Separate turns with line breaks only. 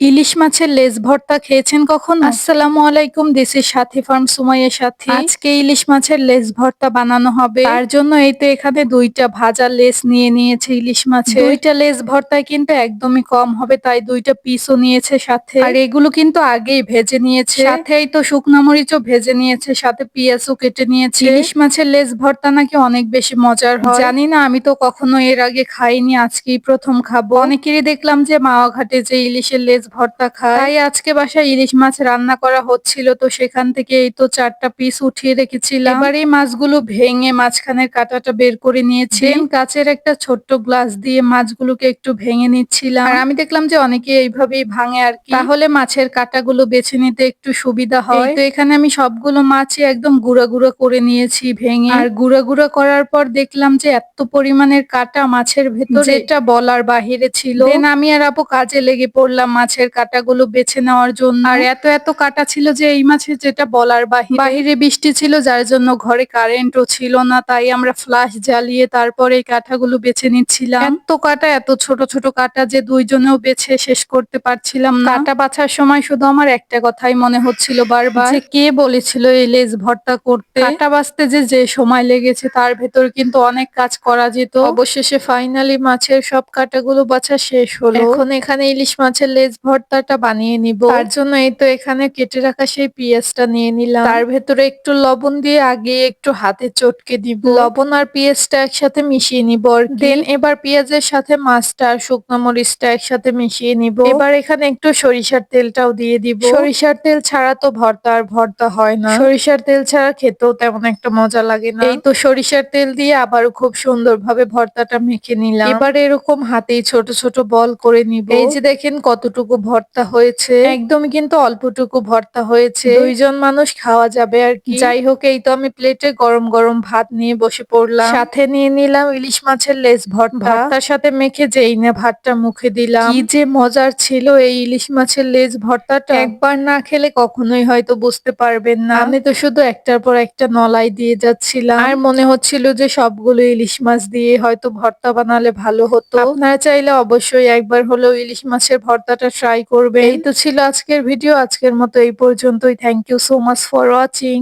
ইলিশ মাছের লেজ ভর্তা খেয়েছেন কখন? আসসালামু আলাইকুম this is Sathi farm Sumaiya Sathi. আজকে ইলিশ মাছের লেজ ভর্তা বানানো হবে। তার জন্য এই তো এখানে দুইটা ভাজা লেজ নিয়ে নিয়েছে ইলিশ মাছের। দুইটা লেজ ভর্তায় কিন্তু একদমই কম হবে তাই দুইটা পিসও নিয়েছে সাথে। আর এগুলো কিন্তু আগেই ভেজে নিয়েছে। সাথে এই তো শুকনো মরিচও ভেজে নিয়েছে সাথে পেঁয়াজও কেটে নিয়েছে। ইলিশ মাছের লেজ ভর্তা নাকি অনেক বেশি মজার হয়। জানি না আমি তো কখনো এর আগে খাইনি আজকেই প্রথম খাব। অনেকেরই দেখলাম যে মাওয়া ঘাটে যে ইলিশের লেজ ভর্তা খায় তাই আজকে বাসায় ইলিশ মাছ রান্না করা হচ্ছিল তো সেখান থেকে এই তো চারটা পিস উঠিয়ে রেখেছিলাম। এবার এই মাছগুলো ভেঙে মাঝখানের কাঁটাটা বের করে নিয়েছি। কাচের একটা ছোট্ট গ্লাস দিয়ে মাছগুলোকে একটু ভেঙে নিচ্ছিলাম। আর আমি দেখলাম যে অনেকে এইভাবেই ভাঙে আর কি। তাহলে মাছের কাঁটাগুলো বেছে নিতে একটু সুবিধা হয়। তো এখানে আমি সবগুলো মাছই একদম গুঁড়া গুঁড়া করে নিয়েছি ভেঙে। আর গুঁড়া গুঁড়া করার পর দেখলাম যে এত পরিমাণের কাটা মাছের ভেতরে যেটা বলার বাহিরে ছিল। আমি আর আপু কাজে লেগে পড়লাম মাছের কাটাগুলো বেছে নেওয়ার জন্য। আর এত এত কাটা ছিল যে এই মাছের যেটা বলার বাহিরে বাহিরে বৃষ্টি ছিল, যার জন্য ঘরে কারেন্টও ছিল না, তাই আমরা ফ্লাশ জ্বালিয়ে তারপরে এই কাঠাগুলো বেছে নিচ্ছিলাম। এত কাটা, এত ছোট ছোট কাটা যে দুইজনেও বেছে শেষ করতে পারছিলাম না। কাটা বাছার সময় শুধু আমার একটা কথাই মনে হচ্ছিল বারবার, যে কে বলেছিল এই লেজ ভর্তা করতে? কাটা বাছতে যে যে সময় লেগেছে, তার ভেতর কিন্তু অনেক কাজ করা যেত। অবশেষে ফাইনালি মাছের সব কাটাগুলো বাছা শেষ হলো। এখন এখানে ইলিশ মাছের লেজ ভর্তাটা বানিয়ে নিব। তার জন্য এই তো এখানে কেটে রাখা সেই পেঁয়াজটা নিয়ে নিলাম। তার ভেতরে একটু লবণ দিয়ে আগে একটু হাতে চটকে দিব। লবণ আর পেঁয়াজটা একসাথে মিশিয়ে নিব দেন এবার পেঁয়াজের সাথে মাছটা আর শুকনো মরিচটা একসাথে মিশিয়ে নিব। এবার এখানে একটু সরিষার তেলটাও দিয়ে দিব। সরিষার তেল ছাড়া তো ভর্তা আর ভর্তা হয় না। সরিষার তেল ছাড়া খেতেও তেমন একটা মজা লাগে না। এই তো সরিষার তেল দিয়ে আবারও খুব সুন্দরভাবে ভর্তাটা মেখে নিলাম। এবার এরকম হাতেই ছোট ছোট বল করে নিব। এই যে দেখেন কতটুকু ভর্তা হয়েছে। একদমই কিন্তু অল্পটুকু ভর্তা হয়েছে। দুইজন মানুষ খাওয়া যাবে আর কি। যাই হোক এই তো আমি প্লেটে গরম গরম ভাত নিয়ে বসে পড়লাম। সাথে নিয়ে নিলাম ইলিশ মাছের লেজ ভর্তা। ভর্তার সাথে মেখে যেই না ভাতটা মুখে দিলাম। কি যে মজার ছিল এই ইলিশ মাছের লেজ ভর্তাটা। একবার না খেলে কখনোই হয়তো বুঝতে পারবেন না। আমি তো শুধু একটার পর একটা নলাই দিয়ে যাচ্ছিলাম। আর মনে হচ্ছিল যে সবগুলো ইলিশ মাছ দিয়ে হয়তো ভর্তা বানালে ভালো হতো। আপনারা চাইলে অবশ্যই একবার হলেও ইলিশ মাছের ভর্তাটা ট্রাই করবে এই তো ছিল আজকের ভিডিও আজকের মতো এই পর্যন্তই। Thank you so much for watching